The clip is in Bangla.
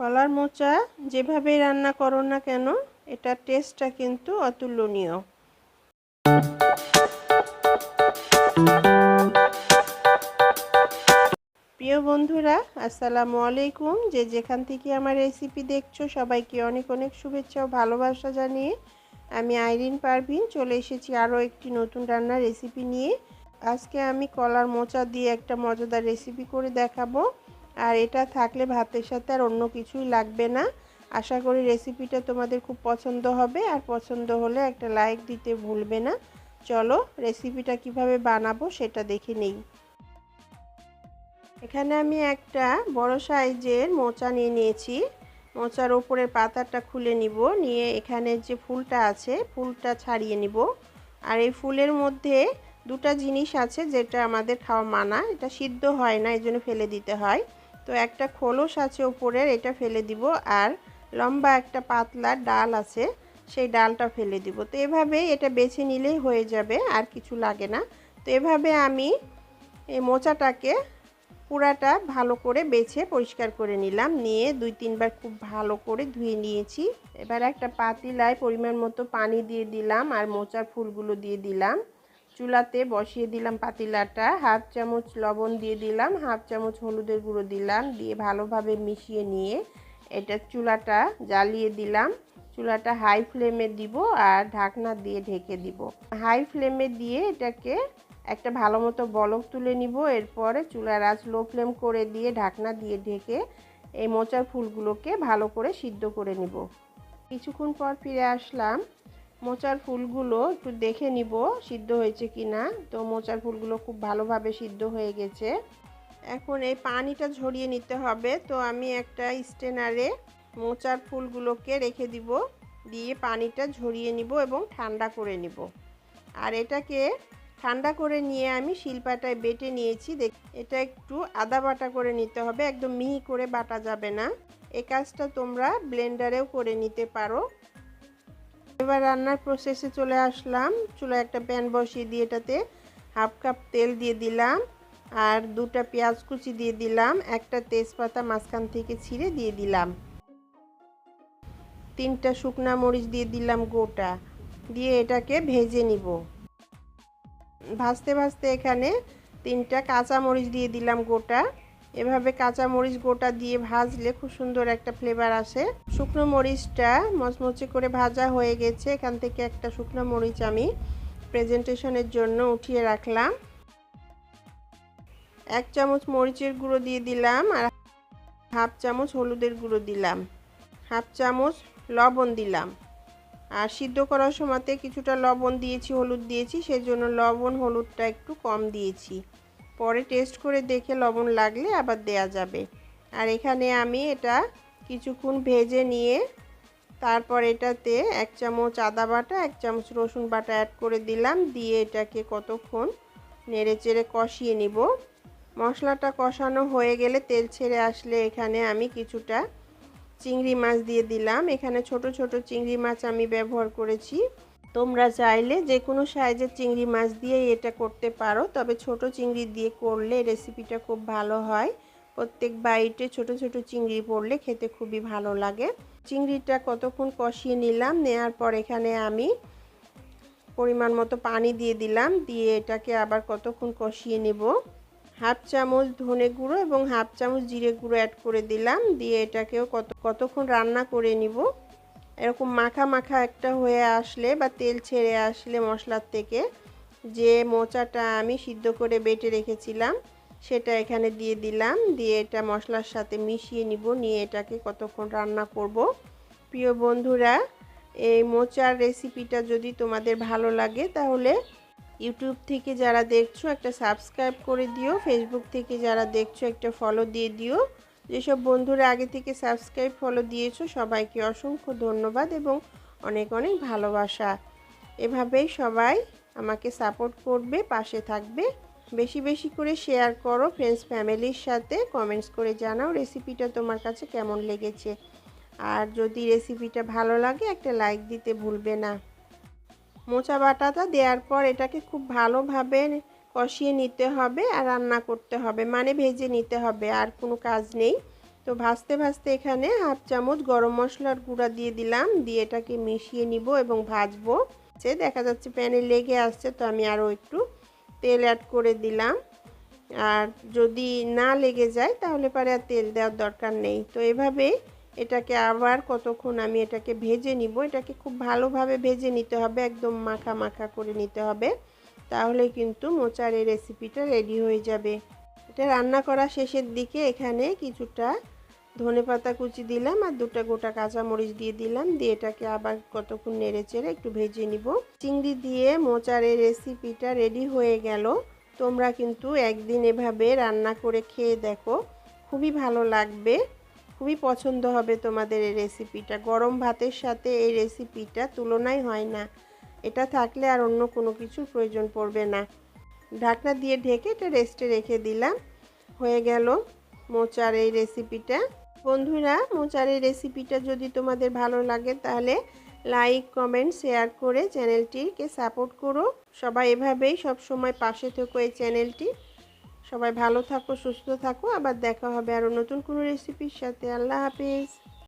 কলার মোচা যেভাবেই রান্না করো না কেন এটার টেস্টটা কিন্তু অতুলনীয়। প্রিয় বন্ধুরা, আসসালামু আলাইকুম। যে যেখান থেকে আমার রেসিপি দেখছ, সবাইকে অনেক অনেক শুভেচ্ছা ও ভালোবাসা জানিয়ে আমি আইরিন পারভিন চলে এসেছি আরও একটি নতুন রান্নার রেসিপি নিয়ে। আজকে আমি কলার মোচা দিয়ে একটা মজাদার রেসিপি করে দেখাবো। আর এটা থাকলে ভাতের সাথে আর অন্য কিছুই লাগবে না। আশা করি রেসিপিটা তোমাদের খুব পছন্দ হবে। আর পছন্দ হলে একটা লাইক দিতে ভুলবে না। চলো রেসিপিটা কীভাবে বানাবো সেটা দেখে নেই। এখানে আমি একটা বড় সাইজের মোচা নিয়ে নিয়েছি। মোচার ওপরের পাতাটা খুলে নিব। নিয়ে এখানে যে ফুলটা আছে, ফুলটা ছাড়িয়ে নিব। আর এই ফুলের মধ্যে দুটা জিনিস আছে যেটা আমাদের খাওয়া মানা। এটা সিদ্ধ হয় না এই জন্য ফেলে দিতে হয়। তো একটা খোলস আছে ওপরের, এটা ফেলে দিব। আর লম্বা একটা পাতলা ডাল আছে, সেই ডালটা ফেলে দিব। তো এভাবে এটা বেছে নিলেই হয়ে যাবে, আর কিছু লাগে না। তো এভাবে আমি এই মোচাটাকে পুরাটা ভালো করে বেছে পরিষ্কার করে নিলাম। নিয়ে দুই তিনবার খুব ভালো করে ধুয়ে নিয়েছি। এবার একটা পাতিলায় পরিমাণ মতো পানি দিয়ে দিলাম, আর মোচার ফুলগুলো দিয়ে দিলাম। চুলাতে বসিয়ে দিলাম পাতিলাটা। হাফ চামচ লবণ দিয়ে দিলাম, হাফ চামচ হলুদের গুঁড়ো দিলাম, দিয়ে ভালোভাবে মিশিয়ে নিয়ে এটা চুলাটা জ্বালিয়ে দিলাম। চুলাটা হাই ফ্লেমে দিব আর ঢাকনা দিয়ে ঢেকে দিব। হাই ফ্লেমে দিয়ে এটাকে একটা ভালো মতো বলক তুলে নিব। এরপরে চুলার আঁচ লো ফ্লেম করে দিয়ে ঢাকনা দিয়ে ঢেকে এই মোচার ফুলগুলোকে ভালো করে সিদ্ধ করে নিব। কিছুক্ষণ পর ফিরে আসলাম। মোচার ফুলগুলো একটু দেখে নিব সিদ্ধ হয়েছে কি না তো মোচার ফুলগুলো খুব ভালোভাবে সিদ্ধ হয়ে গেছে। এখন এই পানিটা ঝরিয়ে নিতে হবে। তো আমি একটা স্টেনারে মোচার ফুলগুলোকে রেখে দিব। দিয়ে পানিটা ঝরিয়ে নিব এবং ঠান্ডা করে নিব। আর এটাকে ঠান্ডা করে নিয়ে আমি শিলপাটায় বেটে নিয়েছি। দেখ এটা একটু আদা বাটা করে নিতে হবে। একদম মিহি করে বাটা যাবে না। এ কাজটা তোমরা ব্লেন্ডারেও করে নিতে পারো। এবার রান্নার প্রসেসে চলে আসলাম। চুলা একটা প্যান বসিয়ে দিয়ে এটাতে হাফ কাপ তেল দিয়ে দিলাম আর দুটা পেঁয়াজ কুচি দিয়ে দিলাম, একটা তেজপাতা মাঝখান থেকে ছিঁড়ে দিয়ে দিলাম। তিনটা শুকনা মরিচ দিয়ে দিলাম গোটা, দিয়ে এটাকে ভেজে নিব। ভাজতে ভাজতে এখানে তিনটা কাঁচা মরিচ দিয়ে দিলাম গোটা এভাবে কাঁচা মরিচ গোটা দিয়ে ভাজলে খুব সুন্দর একটা ফ্লেভার আসে। শুকনো মরিচটা মচমচে করে ভাজা হয়ে গেছে, এখান থেকে একটা শুকনো মরিচ আমি প্রেজেন্টেশনের জন্য উঠিয়ে রাখলাম। এক চামচ মরিচের গুঁড়ো দিয়ে দিলাম আর হাফ চামচ হলুদের গুঁড়ো দিলাম। হাফ চামচ লবণ দিলাম। আর সিদ্ধ করার সময়তে কিছুটা লবণ দিয়েছি, হলুদ দিয়েছি সেই জন্য লবণ, হলুদটা একটু কম দিয়েছি। পরে টেস্ট করে দেখে লবণ লাগলে আবার দেয়া যাবে। আর এখানে আমি এটা কিছুক্ষণ ভেজে নিয়ে তারপর এটাতে এক চামচ আদা বাটা, এক চামচ রসুন বাটা অ্যাড করে দিলাম, দিয়ে এটাকে কতক্ষণ নেড়ে চেড়ে কষিয়ে নিব। মশলাটা কষানো হয়ে গেলে তেল ছেড়ে আসলে এখানে আমি কিছুটা চিংড়ি মাছ দিয়ে দিলাম। এখানে ছোট ছোট চিংড়ি মাছ আমি ব্যবহার করেছি। তোমরা চাইলে যে কোনো সাইজের চিংড়ি মাছ দিয়ে এটা করতে পারো, তবে ছোট চিংড়ি দিয়ে করলে রেসিপিটা খুব ভালো হয়। প্রত্যেক বাইটে ছোট ছোট চিংড়ি পড়লে খেতে খুবই ভালো লাগে। চিংড়িটা কতক্ষণ কষিয়ে নিলাম নেওয়ার পর এখানে আমি পরিমাণ মতো পানি দিয়ে দিলাম, দিয়ে এটাকে আবার কতক্ষণ কষিয়ে নেব। হাফ চামচ ধনে গুঁড়ো এবং হাফ চামচ জিরে গুঁড়ো অ্যাড করে দিলাম, দিয়ে এটাকেও কত, কতক্ষণ রান্না করে নিব। এরকম মাখা মাখা একটা হয়ে আসলে বা তেল ছেড়ে আসলে মশলার থেকে যে মোচাটা আমি সিদ্ধ করে বেটে রেখেছিলাম, সেটা এখানে দিয়ে দিলাম। দিয়ে এটা মশলার সাথে মিশিয়ে নিব, নিয়ে এটাকে কতক্ষণ রান্না করব। প্রিয় বন্ধুরা, এই মোচার রেসিপিটা যদি তোমাদের ভালো লাগে, তাহলে ইউটিউব থেকে যারা দেখছ, একটা সাবস্ক্রাইব করে দিও। ফেসবুক থেকে যারা দেখছ, একটা ফলো দিয়ে দিও। যেসব বন্ধুরা আগে থেকে সাবস্ক্রাইব ফলো দিয়েছ, সবাইকে অসংখ্য ধন্যবাদ এবং অনেক অনেক ভালোবাসা। এভাবেই সবাই আমাকে সাপোর্ট করবে, পাশে থাকবে। বেশি বেশি করে শেয়ার করো ফ্রেন্ডস ফ্যামিলির সাথে। কমেন্টস করে জানাও রেসিপিটা তোমার কাছে কেমন লেগেছে। আর যদি রেসিপিটা ভালো লাগে, একটা লাইক দিতে ভুলবে না। মোচা বাটাটা দেওয়ার পর এটাকে খুব ভালোভাবে কষিয়ে নিতে হবে আর রান্না করতে হবে। মানে ভেজে নিতে হবে, আর কোনো কাজ নেই। তো ভাজতে ভাজতে এখানে হাফ চামচ গরম মশলার গুঁড়া দিয়ে দিলাম। দিয়ে এটাকে মিশিয়ে নিব এবং ভাজবো। সে দেখা যাচ্ছে প্যানে লেগে আসছে, তো আমি আরও একটু তেল অ্যাড করে দিলাম। আর যদি না লেগে যায়, তাহলে পরে আর তেল দেওয়ার দরকার নেই। তো এভাবে এটাকে আবার কতক্ষণ আমি এটাকে ভেজে নিব, এটাকে খুব ভালোভাবে ভেজে নিতে হবে, একদম মাখা মাখা করে নিতে হবে। তাহলে কিন্তু মোচার এই রেসিপিটা রেডি হয়ে যাবে। এটা রান্না করা শেষের দিকে এখানে কিছুটা ধনে পাতা কুচি দিলাম আর দুটা গোটা কাঁচামরিচ দিয়ে দিলাম। দিয়ে এটাকে আবার কতক্ষণ নেড়ে চেড়ে একটু ভেজে নিব। চিংড়ি দিয়ে মোচার এই রেসিপিটা রেডি হয়ে গেল। তোমরা কিন্তু একদিন এভাবে রান্না করে খেয়ে দেখো। খুবই ভালো লাগবে। খুবই পছন্দ হবে তোমাদের এই রেসিপিটা গরম ভাতের সাথে এই রেসিপিটা তুলনাই হয় না। এটা থাকলে আর অন্য কোনো কিছুর প্রয়োজন পড়বে না। ঢাকনা দিয়ে ঢেকে এটা রেস্টে রেখে দিলাম। হয়ে গেল মোচার এই রেসিপিটা বন্ধুরা, মোচার এই রেসিপিটা যদি তোমাদের ভালো লাগে তাহলে লাইক কমেন্ট শেয়ার করে চ্যানেলটিকে সাপোর্ট করো। সবাই এভাবেই সব সময় পাশে থেকো এই চ্যানেলটি। সবাই ভালো থাকো, সুস্থ থাকো। আবার দেখা হবে আরও নতুন কোনো রেসিপির সাথে। আল্লাহ হাফিজ।